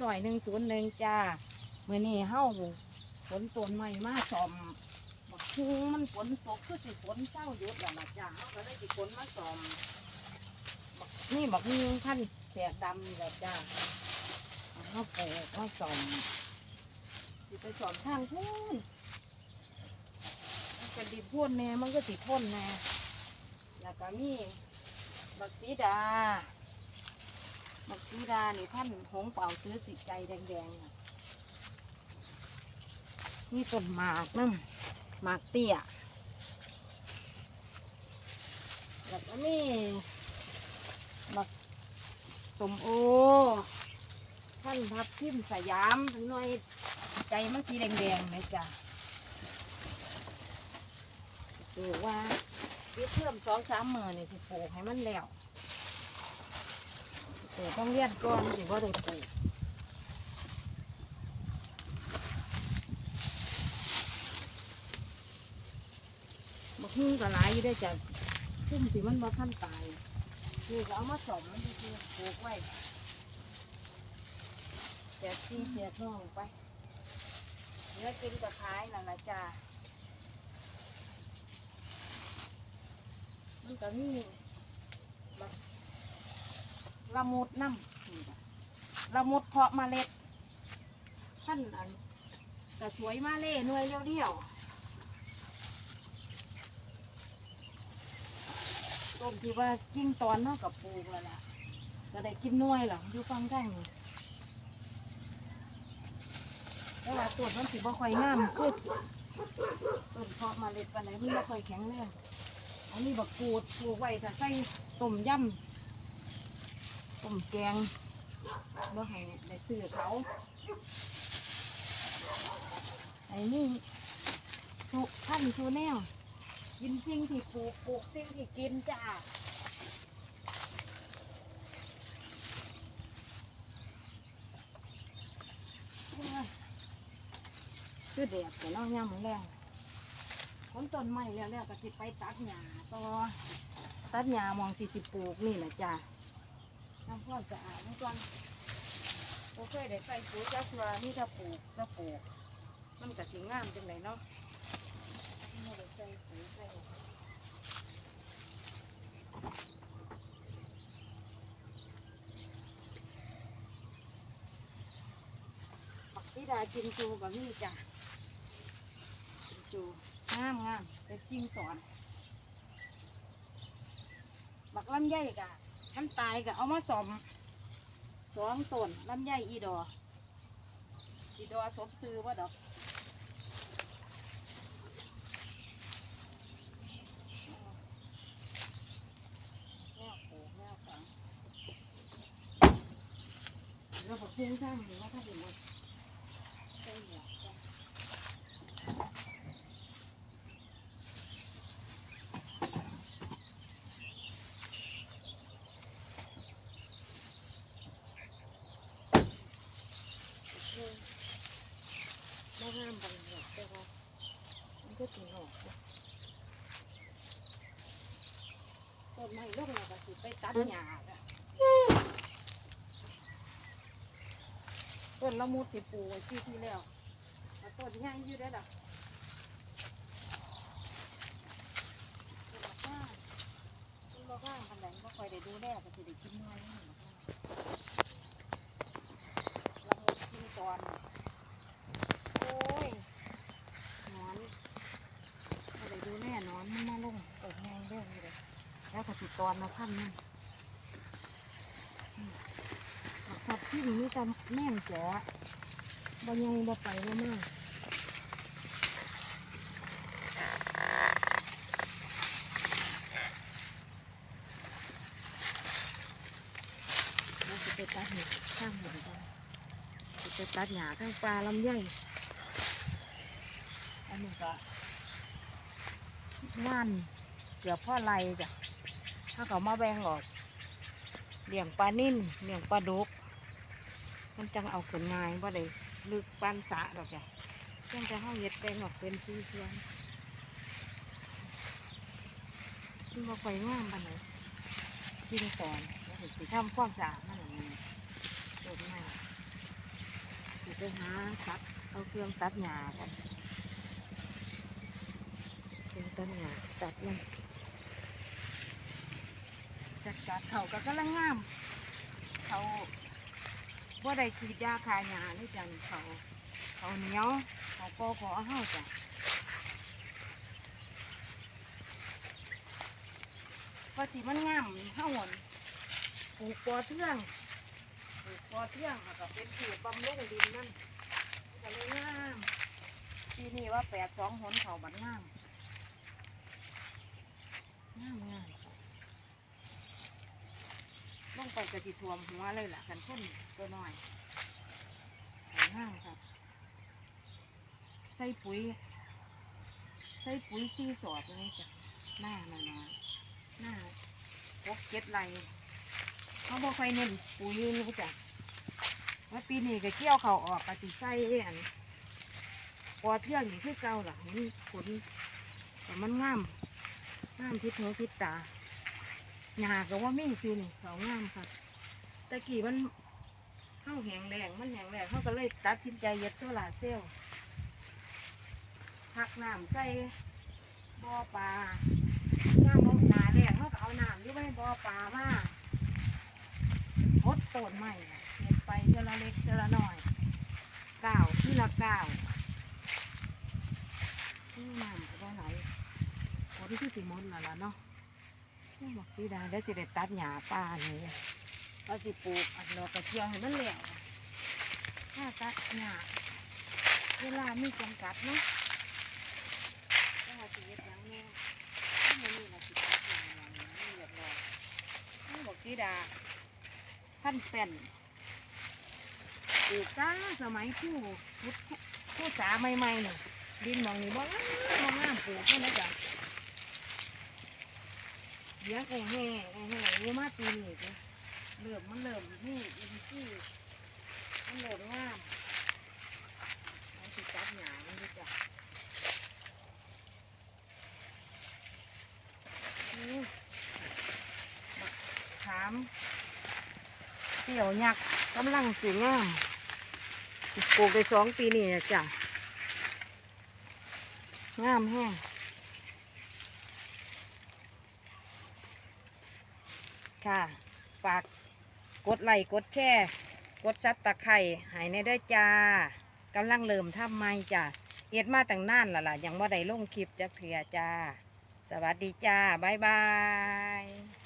หน่อยหนึ่งศูนย์หนึ่งจ้าเมื่อนี้เฮาฝนตนใหม่มาสอมบักฮูมันฝนตกคือสิฝนเศร้าหยุดแล้วล่ะจ้าเฮาก็เลยสิฝนมาสอมบักนี่บักฮูพันธุ์แขกดำนี่แหละจ้าเอาเฮาปลูกมาสอมสิไปสอมทางพูนมันจะดิบพ่นแน่มันก็สิพ่นแน่แล้วก็มีบักสีดา บักซีดานี่ท่านหงเป่าซื้อสีใจแดงๆนี่ต้นหมากน้ำหมากเตี้ยแล้วก็มีบักสมโอ ท่านพับทิมสยามหน่อยใจมันสีแดงๆเลยจ้ะดูว่าเดี๋ยวเพิ่มสองสามหมื่นนี่สิปลูกให้มันแล้ว ปลูกต้องเลียนก่อนสิว่าได้ปลูกบักหุ่งก็หลายอยู่ได้จ้ะพุ่มสิมันบ่ทันตายคือก็เอามาสอมมันคือปลูกไว้แจกพี่แจกน้องไปเนื้อกินก็ขายนั่นแหละจ้ามันก็มีบัก ละมุดน้ำละมุดเพาะเมล็ดท่านอันกระสวยมาเล่หน่วยเดียวๆต้นที่ว่าจิ้งตอนเนาะกับปูกแล้วล่ะก็ได้กินหน่วยหรออยู่ฟังได้แต่ว่าต้นมันสิบ่ค่อยงามคือต้นเพาะเมล็ดปานไหนมันบ่ค่อยแข็งแรงอันนี้บักกูดปลูกไว้ถ้าใส่ต้มยำ ต้มแกงบ่ให้ได้ซื้อเขาไอ้นี่ทุกท่านชูแนวกินสิ่งที่ปลูกปลูกสิ่งที่กินจ้าคือแดดแต่นอกย่ำแรงคนต้นไม้แล้วแล้วก็สิไปตัดหญ้าต่อตัดหญ้ามองสิสิบปลูกนี่แหละจ้า ทำความสะอาดนี่ก่อนโอเคได้ใส่ปุ๋ยจักว่านี่จะปลูกจะปลูก มันก็สิงามจังไดเนาะไม่ได้ใส่ปุ๋ยใส่บักซีดาจินจูกับนี่จ้ะจินจูงามงามเป็นจริงสอนบักลำไยกะ ท่านตายก็เอามาสมสองต้นลำไยอีดออีดอสมซื้อว่าดอกแนวปลูกแนวฝังแล้วบักพุ่งข้างหรือว่าถ้าเห็นว่าใช่หมว งามบางอย่างแต่ว่ามันก็สิหนอกต้นไม้ลงแล้วก็สิไปตัดหญ้าจ้ะต้นละมุดที่ปลูกไว้ที่ที่แล้วแล้วต้นใหญ่อยู่ได้อล่ะต้นมะพร้าวต้นมะพร้าวขนาดก็คอยได้ดูแลก็สิได้กินน้อยนี่มะพร้าวละมุดกินตอน โอ้ยหนอนอะไรดูแน่นอนมันมาลงเปิดไงเรื่องนี้เลย แล้วกสิกรมาพันนั่ขับที่นี่จะแม่งจ๋อบ่ยังบ่ไปบ่มากแล้วจะไปตัดหญ้าข้างหมดกันจะตัดหญ้าข้างปลาลำไยอันนี้ก็งานเกือบพ่อไรจ้ะ ถ้าเขามาแบ่งออกเลี้ยงปลานิ่นเลี้ยงปลาดุก มันจังเอาขึ้นง่ายว่าได้ลึกปานสะหรอกจ้ะเพียงแต่ห้าเห็ดแปลงออกเป็นซีส่วนมันบ่ค่อยงามปานไหนกินก่อนแล้วถึงสิทำความสะอาดมันอย่างนี้โดดไม้หาตัดเอาเครื่องตัดหญ้ากันเครื่องตัดหญ้าตัดมัน จัดเขาก็กำลังงาม เขาว่ได้ฉีดยาคาหญ้าเลยจังเขาเขาเหนียวเขาปอขอเฮาจ้ะว่าสีมันงามเฮาหวนปลูกปอเทืองปลูกปอเทืองก็เป็นผืชบำรุงดินนั่นก็เลยงามปีนี้ว่าแปดสองหนเขาบัดงามงามงาม ลงไปกระจิทวมหัวเลยล่ะกันพ่นตัวน้อยงามครับ ใส่ปุ๋ย ใส่ปุ๋ยซีสอดเลยจ้ะหน้าหน่อยหน้าพกเก็ดไรเขาบอกใครเน้นปุ๋ยนี่จ้ะว่าปีนี้ก็เกี่ยวเขาออกกติใส่อันปอเที่ยงนี่คือเก่าล่ะมันผลแต่มันงามงามพิษหูพิษตา หญ้าก็ว่าไม่ปีนี่เขางามค่ะตะกี้มันเข้าแหงแรงมันแหงแรงเขาก็เลยตัดสินใจเย็ดโซลาเซลล์พักน้ำใส่บ่อปลาน้ำลงนาแรกเขาก็เอาน้ำที่ไว้บ่อปลามาทดต้นใหม่น่ะเก็บไปเทอละเล็กเทอละน้อยก้าวที่ละก้าวนี่น้ำก็บ่ไหลผลที่สิหมดแล้วล่ะเนาะ นี่บอกพี่ดาแล้วจะได้ตัดหญ้าป่านี่เราสิปลูกอันดอกกระเจียวให้มันแล้วถ้าตัดหญ้าเวลามีจำกัดเนาะจังหวัดชีวิตยังแม่ไม่มีนะสิบอย่างอย่างนี้เรียบร้อยนี่บอกกีดาพันเป็นปลูกจ้าสมัยคู่พุทธคู่สาใหม่ๆเนี่ยดินหมองนี้บ่งามบ่งามปลูกเท่านั้นจ้ะ เลี้ยงแอ่แห่แอ่แห่รู้มาปีนี้จ้ะเริ่มมันเริ่มนี่อินที่มันเริ่มงามมันสิดจับหยามันดีจ้ะนี่ถามเสี่ยวยักษ์กำลังสีงามปลูกไปสองปีนี่จ้ะงามแห้ง ค่ะ ฝากกดไลค์กดแชร์กดซับตะไคร่หายในได้จ้ากำลังเริ่มทำไม่จ้าเอ็ดมาตั้งนานละล่ะยังว่าได้ลงคลิปจักเถื่อจ้า สวัสดีจ้า บ๊ายบาย